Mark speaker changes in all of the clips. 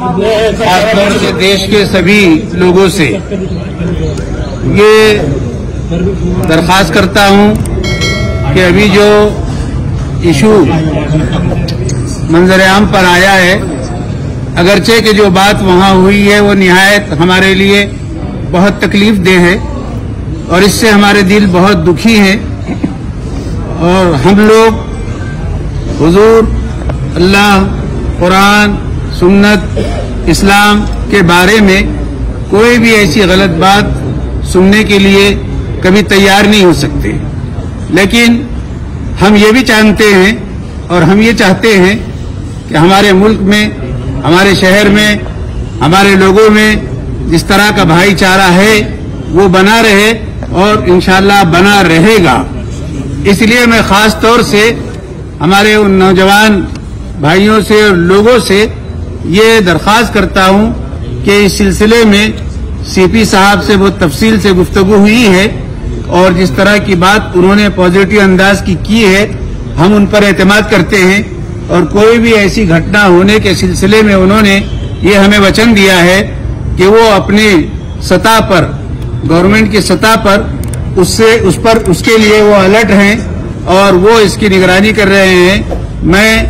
Speaker 1: خاص طور سے دیش کے سبھی لوگوں سے یہ درخواست کرتا ہوں کہ ابھی جو ایشو منظر عام پر آیا ہے، اگرچہ کہ جو بات وہاں ہوئی ہے، وہ نہایت ہمارے لیے بہت تکلیف دہ ہے اور اس سے ہمارے دل بہت دکھی ہیں اور ہم لوگ حضور، اللہ، قرآن سنت، اسلام کے بارے میں کوئی بھی ایسی غلط بات سننے کے لیے کبھی تیار نہیں ہو سکتے۔ لیکن ہم یہ بھی چاہتے ہیں اور ہم یہ چاہتے ہیں کہ ہمارے ملک میں، ہمارے شہر میں، ہمارے لوگوں میں جس طرح کا بھائی چارہ ہے، وہ بنا رہے اور انشاءاللہ بنا رہے گا۔ اس لیے میں خاص طور سے ہمارے ان نوجوان بھائیوں سے اور لوگوں سے یہ درخواست کرتا ہوں کہ اس سلسلے میں سی پی صاحب سے وہ تفصیل سے گفتگو ہوئی ہے اور جس طرح کی بات انہوں نے پازیٹو انداز کی کی ہے، ہم ان پر اعتماد کرتے ہیں اور کوئی بھی ایسی گھٹنا ہونے کے سلسلے میں انہوں نے یہ ہمیں وچن دیا ہے کہ وہ اپنے سطح پر گورنمنٹ کی سطح پر اس سے، اس پر، اس کے لیے وہ الرٹ ہیں اور وہ اس کی نگرانی کر رہے ہیں۔ میں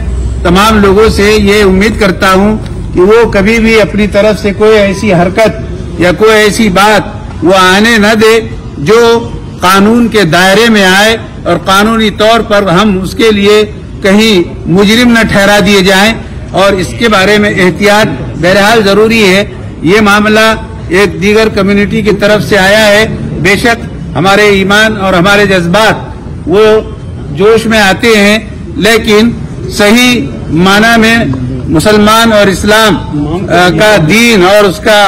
Speaker 1: تمام لوگوں سے یہ امید کرتا ہوں کہ وہ کبھی بھی اپنی طرف سے کوئی ایسی حرکت یا کوئی ایسی بات وہ آنے نہ دے جو قانون کے دائرے میں آئے اور قانونی طور پر ہم اس کے لیے کہیں مجرم نہ ٹھہرا دیے جائیں اور اس کے بارے میں احتیاط بہرحال ضروری ہے۔ یہ معاملہ ایک دیگر کمیونٹی کی طرف سے آیا ہے۔ بے شک ہمارے ایمان اور ہمارے جذبات وہ جوش میں آتے ہیں، لیکن صحیح معنی میں مسلمان اور اسلام کا دین اور اس کا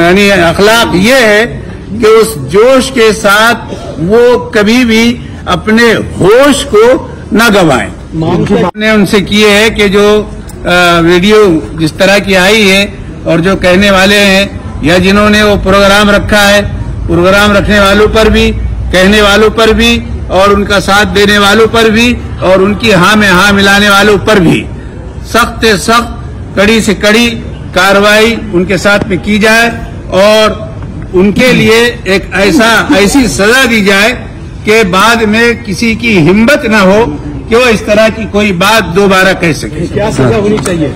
Speaker 1: یعنی اخلاق یہ ہے کہ اس جوش کے ساتھ وہ کبھی بھی اپنے ہوش کو نہ گوائیں۔ نے ان سے کیے ہے کہ جو ویڈیو جس طرح کی آئی ہے اور جو کہنے والے ہیں یا جنہوں نے وہ پروگرام رکھا ہے، پروگرام رکھنے والوں پر بھی، کہنے والوں پر بھی اور ان کا ساتھ دینے والوں پر بھی اور ان کی ہاں میں ہاں ملانے والوں پر بھی۔ سخت سخت، کڑی سے کڑی کاروائی ان کے ساتھ میں کی جائے اور ان کے لیے ایک ایسا، ایسی سزا دی جائے کہ بعد میں کسی کی ہمت نہ ہو کہ وہ اس طرح کی کوئی بات دوبارہ کہہ سکے۔ کیا سزا ہونی
Speaker 2: چاہیے؟